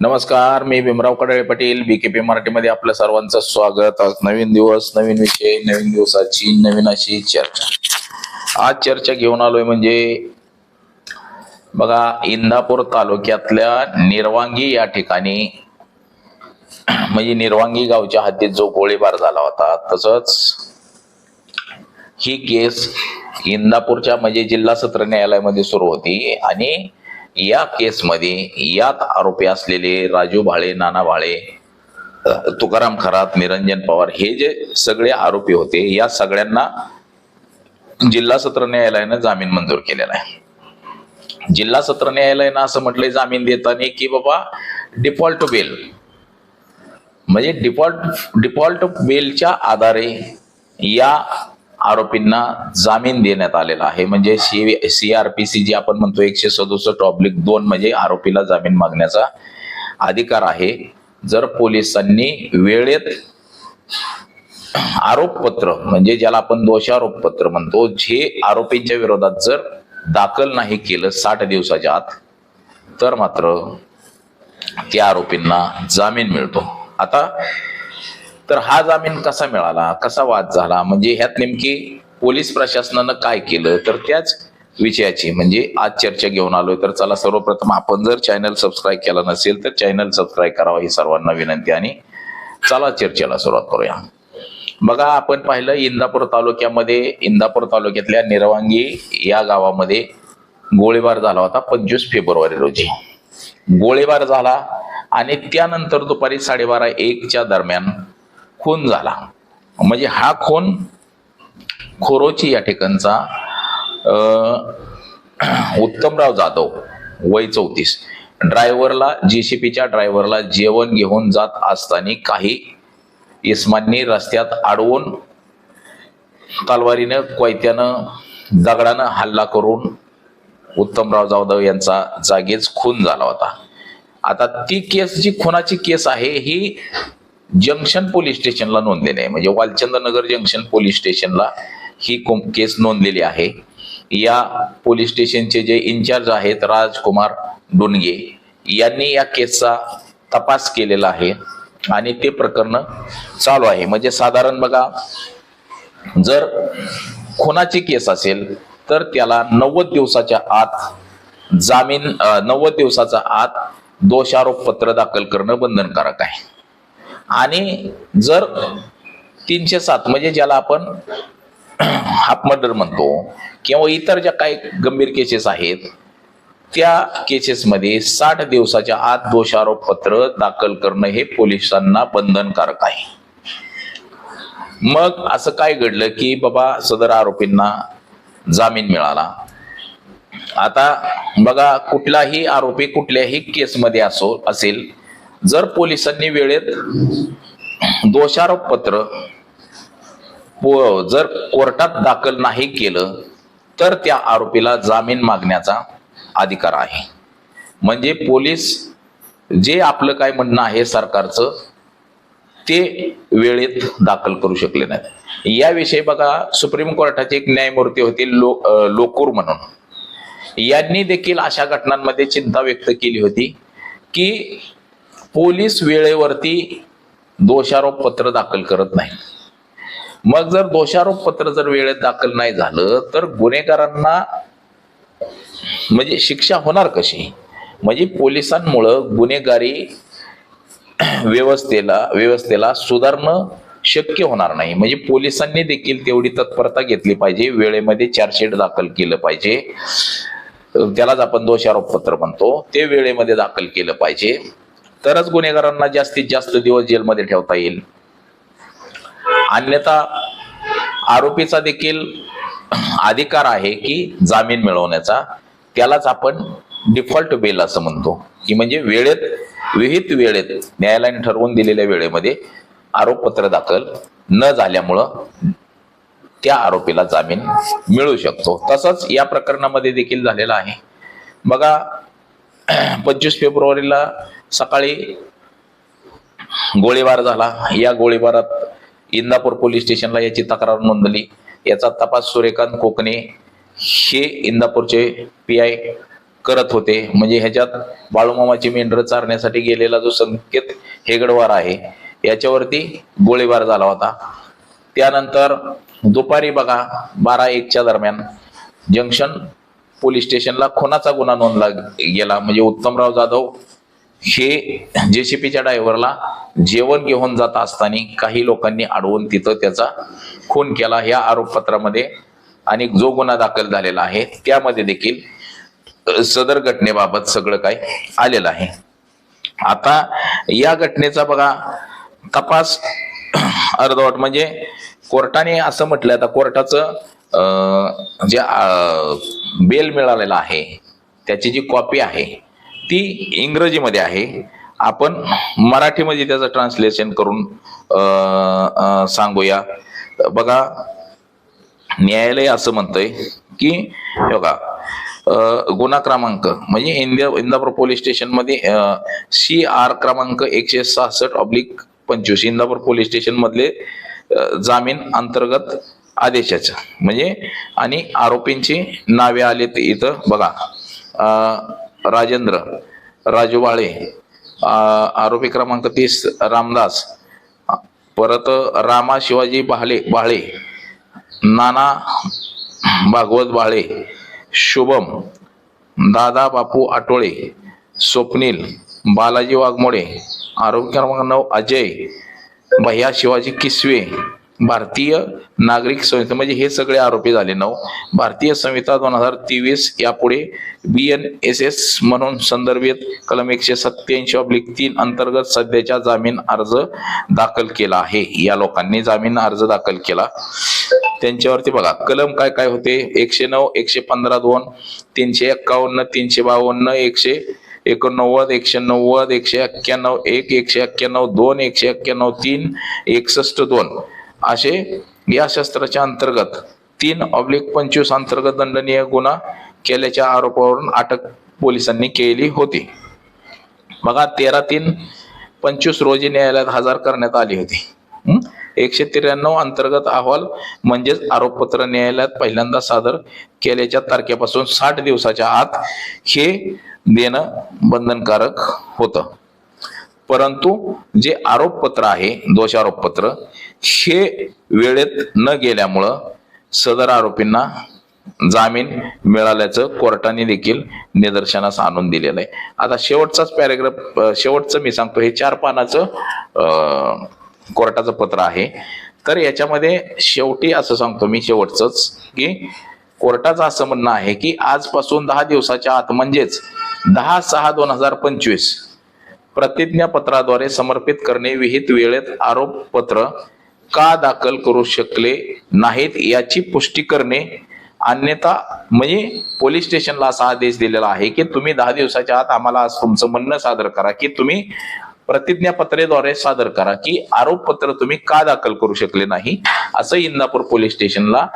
नमस्कार मी भीमराव कडळे पाटील बीकेपी मराठीमध्ये आपल्या सर्वांचं स्वागत. आज नवीन दिवस नवीन विषय नवीन दिवसाची नवीन अशी चर्चा. आज चर्चा घेऊन आलोय म्हणजे बघा इंदापूर तालुक्यातल्या निर्वांगी या ठिकाणी म्हणजे निर्वांगी गावच्या हद्दीत जो गोळीबार झाला होता तसंच ही केस इंदापूरच्या म्हणजे जिल्हा सत्र न्यायालयामध्ये सुरू होती आणि या केसमध्ये यात आरोपी असलेले राजू भाळे नाना भाळे तुकाराम खरात निरंजन पवार हे जे सगळे आरोपी होते या सगळ्यांना जिल्हा सत्र न्यायालयानं जामीन मंजूर केलेला आहे. जिल्हा सत्र न्यायालयानं असं म्हटलंय जामीन देताना की बाबा डिफॉल्ट बेल म्हणजे डिफॉल्ट डिफॉल्ट बेलच्या आधारे या आरोपींना जामीन देण्यात आलेला आहे. म्हणजे सी सीआरपीसी जी आपण म्हणतो एकशे सदुसष्ट ऑब्लिक दोन म्हणजे आरोपीला जामीन मागण्याचा अधिकार आहे. जर पोलिसांनी वेळेत आरोपपत्र म्हणजे ज्याला आपण दोषारोपपत्र म्हणतो जे आरोपींच्या विरोधात जर दाखल नाही केलं साठ दिवसाच्या आत तर मात्र त्या आरोपींना जामीन मिळतो. आता तर हा जामीन कसा मिळाला? कसा वाद झाला? म्हणजे ह्यात नेमकी पोलीस प्रशासनानं काय केलं? तर त्याच विषयाची म्हणजे आज चर्चा घेऊन आलोय. तर चला सर्वप्रथम आपण जर चॅनल सबस्क्राईब केला नसेल तर चॅनल सबस्क्राईब करावा ही सर्वांना विनंती. आणि चला चर्चेला सुरुवात करूया. बघा आपण पाहिलं इंदापूर तालुक्यामध्ये इंदापूर तालुक्यातल्या निरवांगी या गावामध्ये गोळीबार झाला होता पंचवीस फेब्रुवारी रोजी. गोळीबार झाला आणि त्यानंतर दुपारी साडेबारा एकच्या दरम्यान खून झाला. म्हणजे हा खून खोरोची या ठिकाणचा उत्तमराव जाधव वय चौतीस ड्रायव्हरला जेसीपीच्या ड्रायव्हरला जेवण घेऊन जात असताना काही इस्मांनी रस्त्यात अडवून तलवारीनं कोयत्यानं दगडानं हल्ला करून उत्तमराव जाधव यांचा जागीच खून झाला होता. आता ती केस जी खुनाची केस आहे ही जंक्शन पोलीस स्टेशनला नोंदलेले आहे. म्हणजे वालचंद्रनगर जंक्शन पोलीस स्टेशनला ही केस नोंदलेली आहे. या पोलीस स्टेशनचे जे इन्चार्ज आहेत राजकुमार डोनगे यांनी या केसचा तपास केलेला आहे आणि ते प्रकरण चालू आहे. म्हणजे साधारण बघा जर खुनाची केस असेल तर त्याला नव्वद दिवसाच्या आत जामीन नव्वद दिवसाचा आत दोषारोप पत्र दाखल करणं बंधनकारक आहे. आणि जर तीनशे सात म्हणजे ज्याला आपण हाफ मर्डर म्हणतो किंवा इतर ज्या काही गंभीर केसेस आहेत त्या केसेसमध्ये साठ दिवसाच्या आत दोषारोप पत्र दाखल करणं हे पोलिसांना बंधनकारक आहे. मग असं काय घडलं की बाबा सदर आरोपींना जामीन मिळाला. आता बघा कुठलाही आरोपी कुठल्याही केसमध्ये असो असेल जर पोलिसांनी वेळेत दोषारोप पत्र पो- जर कोर्टात दाखल नाही केलं तर त्या आरोपीला जामीन मागण्याचा अधिकार आहे. म्हणजे पोलीस जे आपलं काय म्हणणं आहे सरकारचं ते वेळेत दाखल करू शकले नाहीत. याविषयी बघा सुप्रीम कोर्टाचे एक न्यायमूर्ती होते लो लोकूर म्हणून. यांनी देखील अशा घटनांमध्ये चिंता व्यक्त केली होती की पोलीस वेळेवरती दोषारोप पत्र दाखल करत नाही. मग जर दोषारोप पत्र जर वेळेत दाखल नाही झालं तर गुन्हेगारांना म्हणजे शिक्षा होणार कशी? म्हणजे पोलिसांमुळं गुन्हेगारी व्यवस्थेला व्यवस्थेला सुधारणं शक्य होणार नाही. म्हणजे पोलिसांनी देखील तेवढी तत्परता घेतली पाहिजे वेळेमध्ये चार्जशीट दाखल केलं पाहिजे. त्यालाच आपण दोषारोप पत्र म्हणतो. ते वेळेमध्ये दाखल केलं पाहिजे. तरच गुन्हेगारांना जास्तीत जास्त दिवस जेलमध्ये ठेवता येईल. अन्यथा आरोपीचा देखील अधिकार आहे की जामीन मिळवण्याचा. त्यालाच आपण डिफॉल्ट बेल असं म्हणतो. की म्हणजे वेळेत विहित वेळेत न्यायालयाने ठरवून दिलेल्या वेळेमध्ये आरोपपत्र दाखल न झाल्यामुळं त्या आरोपीला जामीन मिळू शकतो. तसंच या प्रकरणामध्ये देखील झालेलं आहे. बघा पंचवीस फेब्रुवारीला सकाळी गोळीबार झाला. या गोळीबारात इंदापूर पोलीस स्टेशनला याची तक्रार नोंदली. याचा तपास सूर्यकांत कोकणे हे इंदापूरचे पी आय करत होते. म्हणजे ह्याच्यात बाळूमामाची मेंढरं चारण्यासाठी गेलेला जो संकेत हेगडवार आहे याच्यावरती गोळीबार झाला होता. त्यानंतर दुपारी बघा बारा एकच्या दरम्यान जंक्शन पोलीस स्टेशनला खुनाचा गुन्हा नोंदला गेला. म्हणजे उत्तमराव जाधव हे जेसीपीच्या ड्रायव्हरला जेवण घेऊन जात असताना काही लोकांनी अडवून तिथं त्याचा खून केला. ह्या आरोपपत्रामध्ये आणि जो गुन्हा दाखल झालेला आहे त्यामध्ये देखील सदर घटनेबाबत सगळं काय आलेलं आहे. आता या घटनेचा बघा तपास अर्धवट म्हणजे कोर्टाने असं म्हटलं आता कोर्टाचं अं, जे बेल मिळालेलं आहे त्याची जी कॉपी आहे ती इंग्रजीमध्ये आहे. आपण मराठीमध्ये त्याचं ट्रान्सलेशन करून सांगूया. बघा न्यायालय असं म्हणतंय की बघा गुन्हा क्रमांक म्हणजे इंदिरा इंदापूर पोलीस स्टेशनमध्ये सी आर क्रमांक एकशे सहासष्ट ऑब्लिक पंचवीस इंदापूर पोलीस स्टेशन मधले जामीन अंतर्गत आदेशाचं. म्हणजे आणि आरोपींची नावे आले इथं. बघा राजेंद्र राजू बाळे आरोपी क्रमांक तीस रामदास परत रामा शिवाजी बहाले बाळे नाना भागवत बाळे शुभम दादा बापू आटोळे स्वप्नील बालाजी वाघमोडे आरोग्य क्रमांक नऊ अजय भैया शिवाजी किसवे भारतीय नागरिक संहिता म्हणजे हे सगळे आरोपी झाले नऊ भारतीय संहिता दोन हजार तेवीस यापुढे बी एन एस एस म्हणून संदर्भित कलम एकशे सत्याऐंशी ऑब्लिक तीन अंतर्गत सध्याच्या जामीन अर्ज दाखल केला आहे. या लोकांनी जामीन अर्ज दाखल केला. त्यांच्यावरती बघा कलम काय काय होते? एकशे नऊ एकशे पंधरा दोन तीनशे एक्कावन्न तीनशे बावन्न एकशे एकोणनव्वद एकशे नव्वद एकशे एक्क्याण्णव एक एकशे एक्क्याण्णव दोन एकशे एक्क्याण्णव तीन एकसष्ट दोन. असे या शस्त्राच्या अंतर्गत तीन ऑब्लिक पंचवीस अंतर्गत दंडनीय गुन्हा केल्याच्या आरोपावरून अटक पोलिसांनी केली होती. बघा तेरा तीन पंचवीस रोजी न्यायालयात हजर करण्यात आली होती. एकशे त्र्याण्णव अंतर्गत अहवाल म्हणजेच आरोपपत्र न्यायालयात पहिल्यांदा सादर केल्याच्या तारखेपासून साठ दिवसाच्या आत हे देणं बंधनकारक होतं. परंतु जे आरोपपत्र आहे दोष आरोपपत्र हे वेळेत न गेल्यामुळं सदर आरोपींना जामीन मिळाल्याचं कोर्टाने देखील निदर्शनास आणून दिलेलं आहे. आता शेवटचाच पॅरेग्राफ शेवटचं मी सांगतो हे चार पानाचं अं, कोर्टाचं पत्र आहे. तर याच्यामध्ये शेवटी असं सांगतो मी शेवटचंच की कोर्टाचं असं म्हणणं आहे की आजपासून दहा दिवसाच्या आत म्हणजेच दहा सहा दोन हजार पंचवीस प्रतिज्ञापत्राद्वारे समर्पित करणे विहित वेळेत आरोपपत्र का दाखल करू शकले नाहीत याची पुष्टी करणे अन्यथा म्हणजे पोलीस स्टेशनला असा आदेश दिलेला आहे की तुम्ही दहा दिवसाच्या आत आम्हाला तुमचं म्हणणं सादर करा की तुम्ही प्रतिज्ञापत्रेद्वारे सादर करा की आरोपपत्र तुम्ही का दाखल करू शकले नाही असं इंदापूर पोलीस स्टेशनला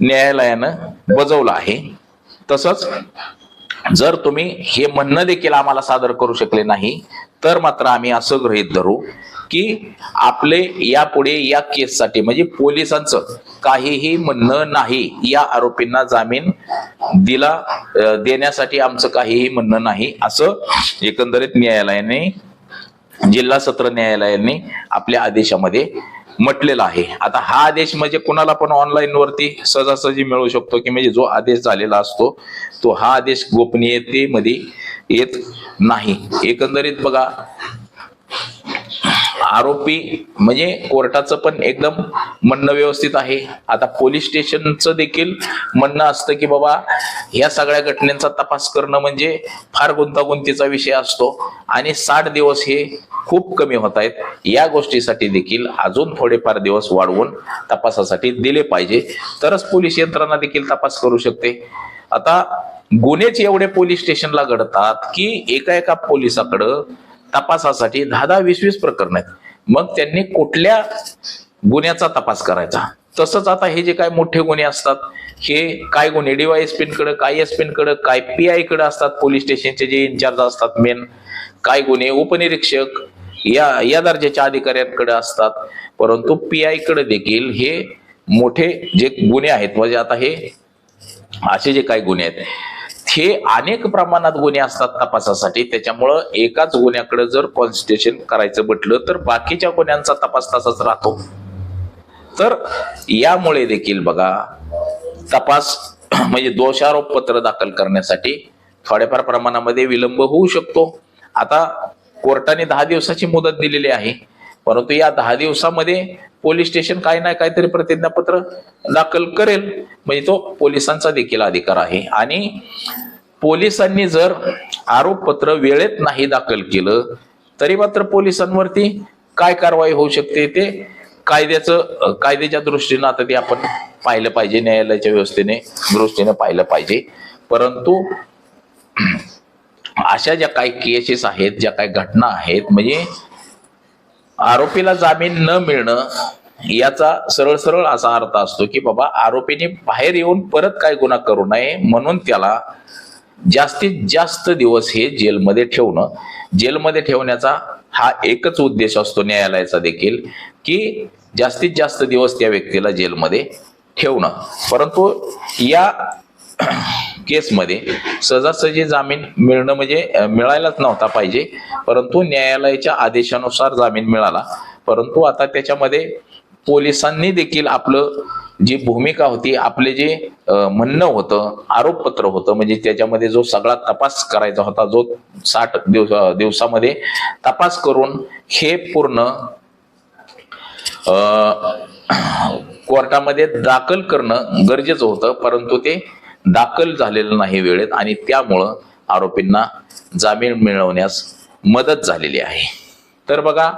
न्यायालयानं बजावलं आहे. तसंच जर तुम्ही हे म्हणणं देखील आम्हाला सादर करू शकले नाही तर मात्र आम्ही असं गृहीत धरू की आपले यापुढे या केससाठी म्हणजे पोलिसांचं काहीही म्हणणं नाही या आरोपींना जामीन दिला देण्यासाठी आमचं काहीही म्हणणं नाही असं एकंदरीत न्यायालयाने जिल्हा सत्र न्यायालयाने आपल्या आदेशामध्ये म्हटलेला आहे. आता हा आदेश म्हणजे कुणाला पण ऑनलाईन वरती सहजासहजी मिळू शकतो की म्हणजे जो आदेश झालेला असतो तो हा आदेश गोपनीयतेमध्ये येत नाही. एकंदरीत बघा आरोपी म्हणजे कोर्टाचं पण एकदम म्हणणं व्यवस्थित आहे. आता पोलीस स्टेशनचं देखील म्हणणं असतं की बाबा ह्या सगळ्या घटनेचा तपास करणं म्हणजे फार गुंतागुंतीचा विषय असतो आणि साठ दिवस हे खूप कमी होत आहेत. या गोष्टीसाठी देखील अजून थोडेफार दिवस वाढवून तपासासाठी दिले पाहिजे. तरच पोलीस यंत्रणा देखील तपास करू शकते. आता गुन्हेच एवढे पोलीस स्टेशनला घडतात की एका एका पोलिसाकडं तपासासाठी दहा दहा वीस वीस प्रकरण आहेत. मग त्यांनी कुठल्या गुन्ह्याचा तपास करायचा? तसंच आता हे जे काय मोठे गुन्हे असतात हे काय गुन्हे? डीवायएसपी कडे काय एसकडे काय पी आयकडे असतात पोलीस स्टेशनचे जे इन्चार्ज असतात मेन काय गुन्हे? उपनिरीक्षक या या दर्जाच्या अधिकाऱ्यांकडे असतात. परंतु पी आयकडे देखील हे मोठे जे गुन्हे आहेत म्हणजे आता हे असे जे काही गुन्हे आहेत हे अनेक प्रमाणात गुन्हे असतात तपासासाठी. त्याच्यामुळं एकाच गुन्ह्याकडे जर कॉन्स्टिट्युशन करायचं म्हटलं तर बाकीच्या गुन्ह्यांचा तपास तसाच राहतो. तर यामुळे देखील बघा तपास म्हणजे दोषारोप पत्र दाखल करण्यासाठी थोड्याफार प्रमाणामध्ये विलंब होऊ शकतो. आता कोर्टाने दहा दिवसाची मुदत दिलेली आहे परंतु या दहा दिवसामध्ये पोलीस स्टेशन काही ना काहीतरी प्रतिज्ञापत्र दाखल करेल. म्हणजे तो पोलिसांचा देखील अधिकार आहे. आणि पोलिसांनी जर आरोपपत्र वेळेत नाही दाखल केलं तरी मात्र पोलिसांवरती काय कारवाई होऊ शकते ते कायद्याचं कायद्याच्या दृष्टीनं आता ते आपण पाहिलं पाहिजे न्यायालयाच्या व्यवस्थेने दृष्टीने पाहिलं पाहिजे. परंतु अशा ज्या काही केसेस आहेत ज्या काही घटना आहेत म्हणजे आरोपीला जामीन न मिळणं याचा सरळ सरळ असा अर्थ असतो की बाबा आरोपीने बाहेर येऊन परत काय गुन्हा करू नये म्हणून त्याला जास्तीत जास्त दिवस हे जेलमध्ये ठेवणं. जेलमध्ये ठेवण्याचा हा एकच उद्देश असतो न्यायालयाचा देखील की जास्तीत जास्त दिवस त्या व्यक्तीला जेलमध्ये ठेवणं. परंतु या केसमध्ये सहजासहजी जामीन मिळणं म्हणजे मिळायलाच नव्हता पाहिजे. परंतु न्यायालयाच्या आदेशानुसार जामीन मिळाला. परंतु आता त्याच्यामध्ये पोलिसांनी देखील आपलं जी भूमिका होती आपले जे म्हणणं होतं आरोपपत्र होतं म्हणजे त्याच्यामध्ये जो सगळा तपास करायचा होता जो साठ दिवस दिवसामध्ये तपास करून हे पूर्ण कोर्टामध्ये दाखल करणं गरजेचं होतं. परंतु ते दाखल झालेलं नाही वेळेत आणि त्यामुळं आरोपींना जामीन मिळवण्यास मदत झालेली आहे. तर बघा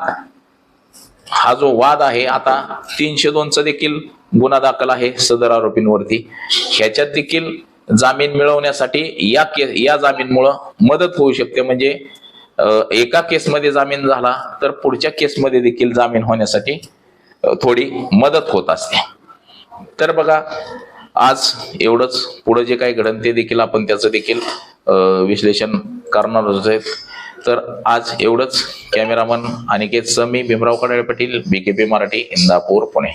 हा जो वाद आहे आता तीनशे दोनचा देखील गुन्हा दाखल आहे सदर आरोपींवरती. ह्याच्यात देखील जामीन मिळवण्यासाठी या के या जामीनमुळं मदत होऊ शकते. म्हणजे एका केसमध्ये जामीन झाला तर पुढच्या केसमध्ये देखील जामीन होण्यासाठी थोडी मदत होत असते. तर बघा आज एवढंच. पुढे जे काही घडन ते देखील आपण त्याचं देखील विश्लेषण करणार आहेत. तर आज एवढंच. Cameraman Aniket Sami Bhimrao Kadale Patil BKP Marathi Indapur Pune.